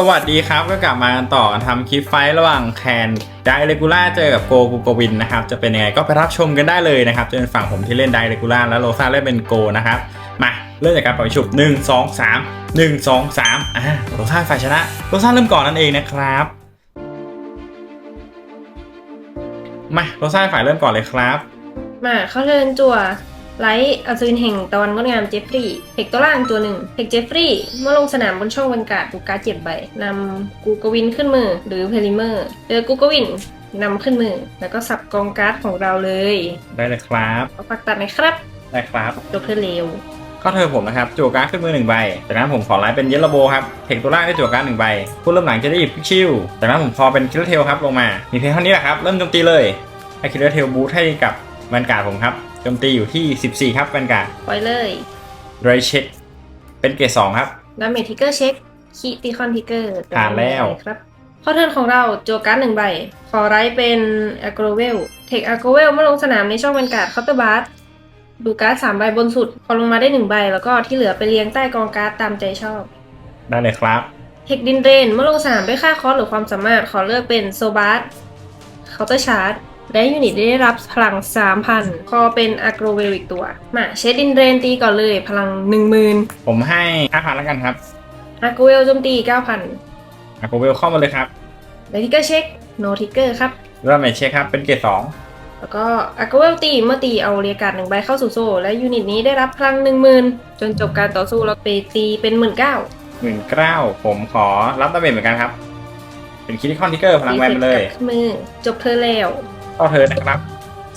สวัสดีครับก็กลับมากันต่อกันทำคลิปไฟระหว่างแคนไดเรกูล่าเจอกับโกกูโกวินนะครับ จะเป็นยังไงก็ไปรับชมกันได้เลยนะครับ จะเป็นฝั่งผมที่เล่นไดเรกูล่าแล้วโรซ่าเล่นเป็นโกนะครับ มาเริ่มจากการปล่อยฉุบ1 2 3 1 2 3อ่าโรซ่าฝ่ายชนะโรซ่าเริ่มก่อนนั่นเองนะครับ มาโรซ่าฝ่ายเริ่มก่อนเลยครับ มาเขาเทินจั่ว ไลท์อัศวินแห่งตะวันงดงามเจฟฟรีย์เทคตัวล่างตัวหนึ่งเทคเจฟฟรีย์เมื่อลงสนามบนช่องบรรกาศดูการ์ดเจ็บใบนำกูกวินขึ้นมือ หรือเพลิเมอร์เจอกูกวินนำขึ้นมือ แล้วก็สับกองการ์ดของเราเลยได้เลยครับเอาปักตัดไหมครับ ได้ครับจบเธอเร็วก็เธอผมนะครับจั่วการ์ดขึ้นมือหนึ่งใบ จากนั้นผมขอไลฟ์เป็นเยลโลโบครับเทคตัวล่างได้จั่วการ์ดหนึ่งใบผู้เริ่มหลังจะได้หยิบพิกชิลจากนั้นผมคอเป็นคิลเลอร์เทลครับลงมา มีเพียงเท่านี้แหละครับ เริ่มโจมตีเลยให้คิลเลอร์เทลบูทให้กับแวนการ์ดผมครับ โจมตีอยู่ที่ 14 ครับแวนการ์ดปล่อยเลยไรเช็คเป็นเกรดสองครับ ดาเมจทิกเกอร์เช็คคีตีคอนทิกเกอร์ผ่านแล้ว ครับ ข้อเทิร์นของเราจั่วการ์ดหนึ่งใบ ขอไรท์เป็นอ g กรเวล เทคอ g กรเวลเมื่อลงสนามในช่องบรรกาศเคาน์เตอร์บาร์ดูการ์ดสามใบบนสุด พอลงมาได้หนึ่งใบ แล้วก็ที่เหลือไปเรียงใต้กองการ์ดตามใจชอบ ได้เลยครับ เทคดินเรนเมื่อลงสนามด้วยค่าคอสหรือความสามารถขอเลือกเป็นโซบาร์เคาน์เตอร์ชาร์จ และยูนิตได้รับพลัง 3,000คอเป็นอ g กรเวลอีกตัว มาเชดดินเรนตีก่อนเลยพลัง 10,000 ผมให้5,000แล้วกันครับอ g กรเวลโจมตี 9,000อาโกเวลเข้ามาเลยครับไดทิกเกอร์เช็คโนทิกเกอร์ครับเริ่มเมทเช็คครับ เป็นเกรดสองแล้วก็อ g กรเวลตีเมื่อตีเอาเรียกการ์ดหนึ่งใบเข้าสู่โซ่ และยูนิตนี้ได้รับพลัง 10,000 จนจบการต่อสู้แล้วไปตีเป็น 19,000หมื่นเก้าผมขอรับดาเมจเหมือนกันครับ เป็นคิดที่คอนทิกเกอร์พลังแวนไปเลยตีสร็จกบมือจบเธอแล้ว เข้าเทิร์นะครับ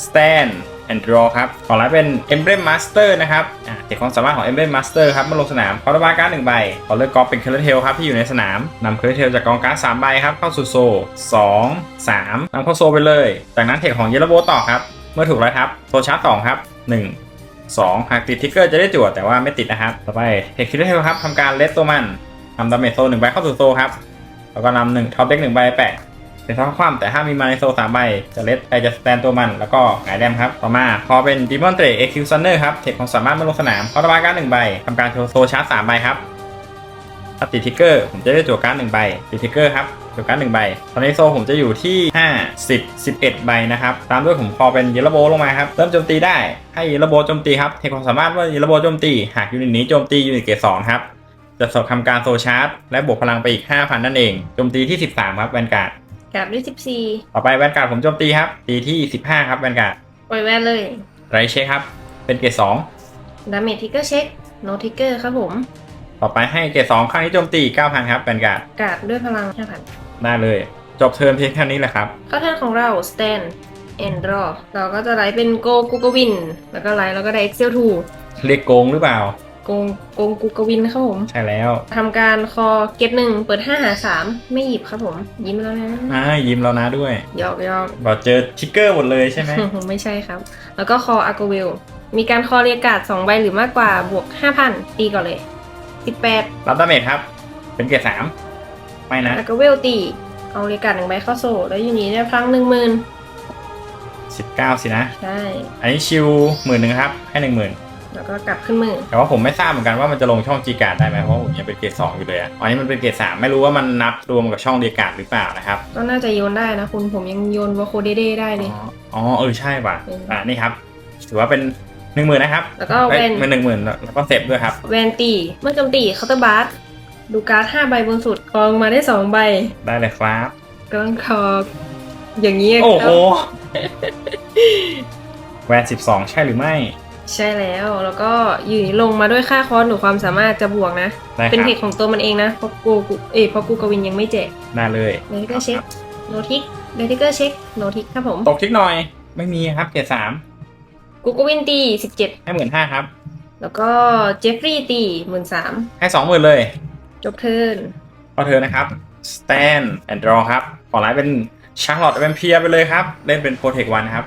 stand and draw ครับ ขอรับเป็น emblem master นะครับอ่าเด็กความสามารถของ emblem master ครับมื่อลงสนามขอระบาการ์ดหนึ่งใบขอเลือกกอล์ฟเป็น c u r เทลครับที่อยู่ในสนามนำ c u r เทลจากกองการ์ดสามใบครับ เข้าสู่โซ่สองสามนำเข้าโซไปเลย จากนั้นเทคของเยลโบต่อครับ เมื่อถูกไล่ทับโซชาร์จสองครับหนึ่งสองหากติดทิกเกอร์จะได้จวดแต่ว่าไม่ติดนะครับ ต่อไปเทคคิลเทลครับทำการเลสตัวมันทำดาเมจโซหนึ่งใบเข้าสู่โซครับ แล้วก็นำหนึ่งท็อปเด็กหนึ่งใบแปะ เป็นท้องคว่ำแต่ถ้ามีมาในโซสามใบจะเลสไปจะสแตนตัวมันแล้วก็หงายแดมครับ ต่อมาพอเป็นดิมอนเตรเอ็กคิวซันเนอร์ครับเทคของสามารถมาลงสนามเขาระบายการ์ดหนึ่งใบทำการโชว์โซชาร์จสามใบครับถ้าติดทิกเกอร์ผมจะได้จั่วการ์ดหนึ่งใบติดทิกเกอร์ครับจั่วการ์ดหนึ่งใบตอนนี้โซผมจะอยู่ที่ 5 10 11 ใบนะครับ ตามด้วยผมพอเป็นเยลโบลงมาครับ เริ่มโจมตีได้ ให้เยลโบโจมตีครับเทคของสามารถว่าเยลโบโจมตี หากยูนิตนี้โจมตียูนิตเกรดสองครับจะสอบทำการโซชาร์จและบวกพลังไปอีก 5,000 นั่นเองโจมตีที่ 13 ครับแวนการ์ด กราบด้วย14ต่อไปแวนการ์ดผมโจมตีครับ ตีที่15ครับแวนการ์ดปล่อยแวนเลยไรเช็คครับ เป็นเกรดสองดาเมจทิกเกอร์เช็คโนทิกเกอร์ครับผม ต่อไปให้เกรดสองครั้งนี้โจมตี9,000ครับแวนการ์ดกราดด้วยพลัง5,000ได้เลย จบเทิร์นเพียงแค่นี้แหละครับเข้าเทิร์นของเรา stand and draw เราก็จะไลฟ์เป็นโกกูกวิน แล้วก็ไลฟ์แล้วก็ได้ excel 2เรียกโกงหรือเปล่า โกงโกงกูกวินครับผมใช่แล้ว ทำการคอเก็บหนึ่งเปิด5หา3ไม่หยิบครับผม ยิ้มแล้วนะอ่ายิ้มแล้วนะด้วยหยอกหยอกบอกเจอทิกเกอร์หมดเลยใช่ไหม ไม่ใช่ครับ แล้วก็คออาร์โกเวลมีการคอเรียกการ์ด2ใบหรือมากกว่าบวก5,000ตีก่อนเลย18รับดาเมจครับ เป็นเกรดสามไม่นะอาร์โกเวลตี เอาเรียกการ์ดหนึ่งใบเข้าโซ่แล้วอยู่นี้ได้พลัง10,000 19สินะใช่อันนี้ชิวหมื่นหนึ่งครับ ให้หนึ่งหมื่น แล้วก็กลับขึ้นมือ แต่ว่าผมไม่ทราบเหมือนกันว่ามันจะลงช่องจีการ์ดได้ไหมเพราะผมยังเป็นเกรดสองอยู่เลยอะอันนี้มันเป็นเกรดสามไม่รู้ว่ามันนับรวมกับช่องดีการ์ดหรือเปล่านะครับก็น่าจะโยนได้นะคุณผมยังโยนวาโคเดเดได้เลย อ๋ออ๋อเออใช่ป่ะอืมอ่านี่ครับ ถือว่าเป็นหนึ่งหมื่นนะครับ แล้วก็แวนเป็นหนึ่งหมื่นแล้วก็เซฟด้วยครับแวนตีเมื่อโจมตีเคาน์เตอร์บาร์ดูการ์ด5ใบบนสุดกองมาได้2ใบ ได้เลยครับกองคออย่างนี้โอ้โหครับแวนสิบสองใช่หรือไม่ ใช่แล้วแล้วก็อยู่นี่ลงมาด้วยค่าคอสหรือความสามารถจะบวกนะ ได้เป็นครัเทบคของตัวมันเองนะเพราะกูกูเอยเพราะกูกวินยังไม่แจกได้เลยเดทิเกอร์เช็คโนทิกเดทิเกอร์เช็คโนทิกครับผมตกทิกหน่อย ไม่มีครับเกรดสามกูกวินตี17ให้หมื่นห้าครับ แล้วก็เจฟฟรีย์ตี13,000ให้สองหมื่นเลยจบเทิร์นพอเธอนะครับ stand and draw ครับ ขอไลน์เป็นชาร์ลอตเป็นเพียไปเลยครับ เล่นเป็นโปรเทควันครับ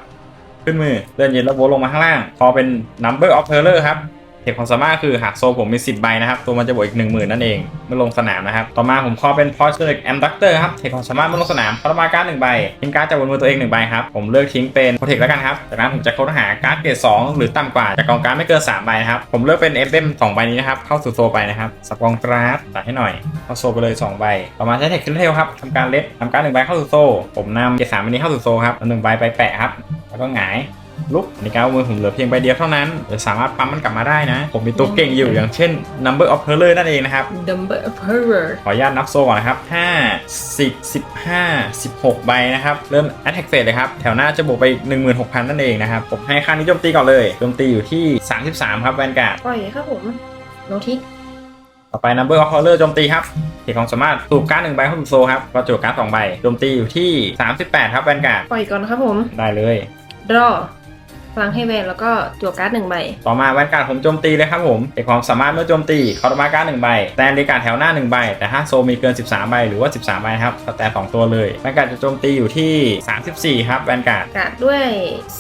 ขึ้นมือเลื่อนเย็นแล้วโบลงมาข้างล่าง พอเป็น number of terror ครับ เทคความสามารถคือหากโซผมมี 10 ใบนะครับ ตัวมันจะบวกอีก 1 0,000 นั่นเอง เมื่อลงสนามนะครับ ต่อมาผมขอเป็น p o i s o n i c Abductor ครับเทคความสามารถเมื่อลงสนามคอร์บาการ์ดหนึ่งใบทิ้งการ์ดจากบนมือตัวเองหนึ่งใบครับ ผมเลือกทิ้งเป็น Protect แล้วกันครับ จากนั้นผมจะค้นหาการ์ดเกรด2หรือต่ำกว่าจากกองการ์ดไม่เกิน3ใบนะครับ ผมเลือกเป็น e m b l e m 2ใบนี้นะครับ เข้าสู่โซไปนะครับ สับกองการ์ดตัดให้หน่อย เข้าโซไปเลย2ใบ ต่อมาใช้เทคคิลเทลครับทำการเล็ดทำการดหนึ่งใบเข้าสู่โซ ผมนำเกรดสามใบนี้เข้าสู่โซครับหนึ่งใบไปแปะครับ แล้วก็หงาย ลุกในการเอามือผมเหลือเพียงใบเดียวเท่านั้นจะสามารถปั๊มมันกลับมาได้นะ ผมมีตัวเก่งอยู่อย่างเช่น number of pearler นั่นเองนะครับ Dumber Horror ขออนุญาตนับโซก่อนนะครับ 5 10 15 16 ใบนะครับ เริ่ม attack phase เลยครับ แถวหน้าจะบวกไป 16,000 นั่นเองนะครับ ผมให้ค่านี้โจมตีก่อนเลยโจมตีอยู่ที่ 33 ครับแวนการ์ดปล่อยครับผมโนทิกต่อไป number of pearler โจมตีครับเทคของสามารถสูบการ์ดหนึ่งใบเข้าสู่โซครับก็จูบการ์ดสองใบโจมตีอยู่ที่ 38 ครับแวนการ์ดปล่อยก่อนครับผมได้เลยรอ พลังให้แวนแล้วก็จั่วการ์ดหนึ่งใบ ต่อมาแวนการ์ดผมโจมตีเลยครับผมเอกความสามารถเมื่อโจมตีคอร์มาการ์ดหนึ่งใบแตนเรการ์ดแถวหน้าหนึ่งใบ แต่ถ้าโซมีเกิน 13 ใบหรือว่า 13 ใบครับสแตนสองตัวเลยแวนการ์ดจะโจมตีอยู่ที่ 34 ครับแวนการ์ดการ์ดด้วย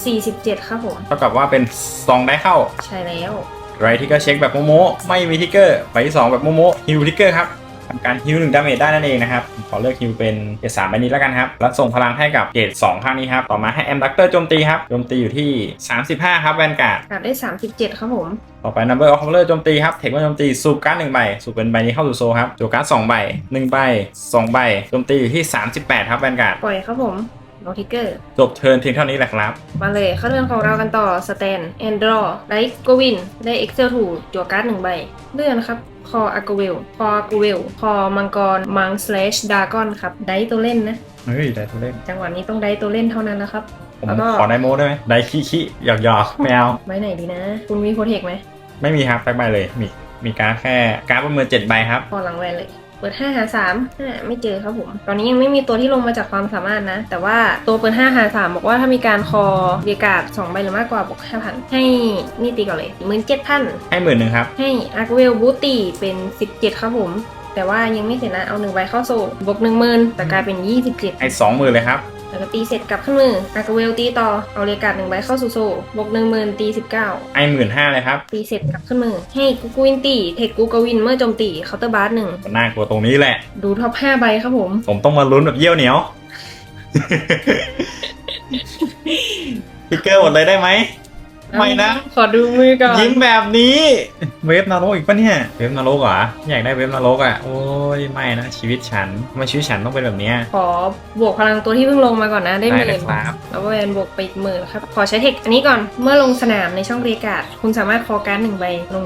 47 ครับผมเท่ากับว่าเป็นซองได้เข้า ใช่แล้วไรที่ก็เช็คแบบโมโมไม่มีทิกเกอร์ใบที่2แบบโมโมฮิวทิกเกอร์ครับ ทำการฮิวหนึ่งดาเมจได้นั่นเองนะครับผมขอเลือกฮิวเป็นเกรดสามใบนี้แล้วกันครับแล้วส่งพลังให้กับเกรดสองข้างนี้ครับต่อมาให้แอมดักเตอร์โจมตีครับโจมตีอยู่ที่ 35 ครับแวนการ์ดการ์ดได้ 37 ครับผมต่อไป number of color โจมตีครับเทคว่าโจมตีสูบการ์ดหนึ่งใบสูบเป็นใบนี้เข้าสู่โซครับจูการ์ดสองใบหนึ่งใบสองใบโจมตีอยู่ที่ 38 ครับแวนการ์ดปล่อยครับผม โนทิกเกอร์จบเทิร์นเพียงเท่านี้แหละครับ มาเลยเข้าเรื่องของเรากันต่อสแตนแอนดรอไลท์โกวินได้ Excel ถูจั่วการ์ดหนึ่งใบ เลื่อนครับคออากูเวลคออากูเวลคอมังกร มังสเลชดากอนครับ ได้ตัวเล่นนะ เฮ้ยได้ตัวเล่น จังหวะนี้ต้องได้ตัวเล่นเท่านั้นแล้วครับ ผมแล้วก็ขอได้โมได้ไหมได้ขี้ขี้หยอกหยอกไม่เอาไว้ไหนดีนะ คุณมีโปรเทคไหมไม่มีครับสักใบเลย มีมีการดแค่การ์ดประเมินเจ็ดใบครับ พอหลังแวนเลย เปิด5หา3อ่าไม่เจอครับผม ตอนนี้ยังไม่มีตัวที่ลงมาจากความสามารถนะ แต่ว่าตัวเปิด5หา3บอกว่าถ้ามีการคอเรียกาด2ใบหรือมากกว่าบอก5,000 ให้นี่ตีก่อนเลย17,000 ให้หมื่นหนึ่งครับ ให้อาร์เวลบูตีเป็น 17 ครับผม แต่ว่ายังไม่เสร็จนะ เอาหนึ่งใบเข้าโซ่บวกหนึ่งหมื่นแต่กลายเป็น 27 ให้สองหมื่นเลยครับ แล้วก็ตีเสร็จกลับขึ้นมืออาร์เวลตีต่อเอาเรียกาดหนึ่งใบเข้าสู่โซ่บวกหนึ่งหมื่นตี19ให้หมื่นห้าเลยครับ ตีเสร็จกลับขึ้นมือ ให้กูกวินตีเทคกูกวินเมื่อโจมตีเคาน์เตอร์บาร์หนึ่งน่ากลัวตรงนี้แหละ ดูท็อป5ใบครับผม ผมต้องมาลุ้นแบบเยี่ยวเหนียวพิกเกอร์หมดเลยได้ไหม ไม่นะ ขอดูมือก่อนยิ้มแบบนี้ เวฟนรกอีกปะเนี่ย เวฟนรกเหรอ อยากได้เวฟนรกอะ โอ้ยไม่นะ ชีวิตฉันทำไมชีวิตฉันต้องเป็นแบบเนี้ย ขอบวกพลังตัวที่เพิ่งลงมาก่อนนะ ได้หได้มื่เลยนครับ แล้วก็แวนบวกไปอีกหมื่นครับ ขอใช้เทคอันนี้ก่อน เมื่อลงสนามในช่องเรียกาดคุณสามารถคอการ์ดหนึ่งใบลง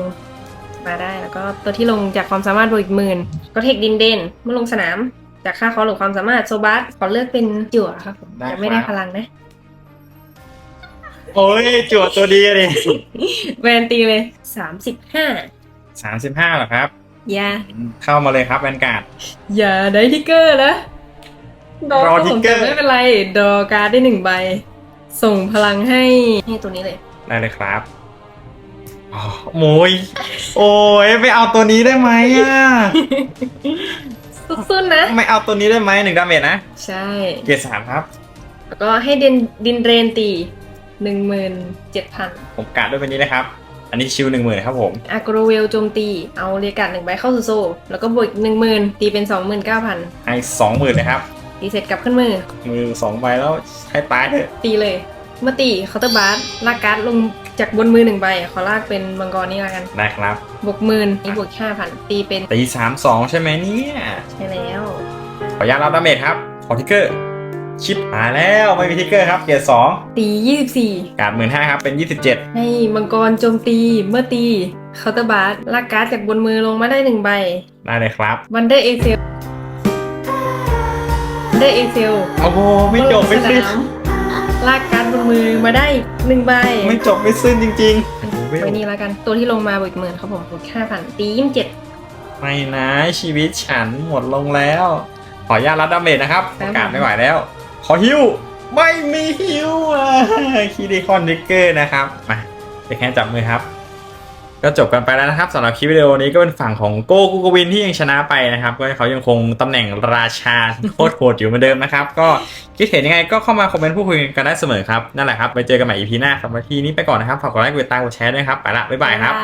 มาได้ แล้วก็ตัวที่ลงจากความสามารถบวกอีกหมื่น ก็เทคดินเดนเมื่อลงสนาม จากค่าคอหรือความสามารถโซบัสขอเลือกเป็นจั่วครับผมได้จะไม่ได้ครับพลังนะ โอ้ยจวดตัวดีอะดิแวนตีเลยสามสิบห้าสามสิบห้าเหรอครับ อย่า เข้ามาเลยครับแวนการ์ด อย่าได้ทิกเกอร์นะดอรอทิกเกอร์ผมจะไม่เป็นไร ดอการ์ดได้หนึ่งใบ ส่งพลังให้ให้ตัวนี้เลย ได้เลยครับอ๋อโมยโอ้ยไม่เอาตัวนี้ได้ไหมอะสุดๆนะ ไม่เอาตัวนี้ได้ไหมหนึ่งดาเมจนะ ใช่ เกียร์สามครับ แล้วก็ให้ดินดินเรนตี หนึ่งหมื่นเจ็ดพันผมกาดด้วยเป็นนี้นะครับ อันนี้ชิวหนึ่งหมื่นครับผม อากรเวลโจมตี เอาเรียกาดหนึ่งใบเข้าสู่โซ่แล้วก็บวกหนึ่งหมื่นตีเป็นสองหมื่นเก้าพันให้สองหมื่นเลยครับ ตีเสร็จกลับขึ้นมือ มือสองใบแล้วให้ตายเถอะตีเลย เมื่อตีเคาน์เตอร์บาร์ลากการ์ดลงจากบนมือหนึ่งใบ ขอลากเป็นมังกรนี่ละกัน ได้ครับ บวกหมื่นนี่บวกห้าพันตีเป็นตีสามสองใช่ไหมเนี่ย ใช่แล้ว ขออนุญาตรับดาเมจครับ ขอทิกเกอร์ ชิปหายแล้วไม่มีทิกเกอร์ครับเกียร์สองตียี่สิบสี่กาดหมื่นห้าครับเป็นยี่สิบเจ็ดให้มังกรโจมตีเมื่อตีเคาน์เตอร์บาร์ลากการ์ดจากบนมือลงมาได้หนึ่งใบได้เลยครับวันเดอร์เอเซลวันเดอร์เอเซลโอ้โหไม่จบไม่สิ้นลากการ์ดบนมือมาได้หนึ่งใบไม่จบไม่สิ้นจริงๆไว้นี่แล้วกันตัวที่ลงมาบวกหมื่นครับผมบวกห้าพันตียี่สิบเจ็ดไม่นะชีวิตฉันหมดลงแล้ว ขออนุญาตรับดาเมจนะครับครับกาดไม่ไหวแล้ว ขอฮิวไม่มีฮิวอะคีดีคอนดิกเกอร์นะครับมาเด็กแค่จับมือครับ ก็จบกันไปแล้วนะครับสำหรับคลิปวิดีโอนี้ก็เป็นฝั่งของโกกูกวินที่ยังชนะไปนะครับ ก็เขายังคงตำแหน่งราชาโคตรโหดอยู่เหมือนเดิมนะครับ ก็คิดเห็นยังไงก็เข้ามาคอมเมนต์พูดคุยกันได้เสมอครับ นั่นแหละครับไปเจอกันใหม่ EP หน้าสำหรับทีนี้ไปก่อนนะครับฝากกดไลค์กดติดตามกดแชร์ด้วยครับไปละบ๊ายบายครับ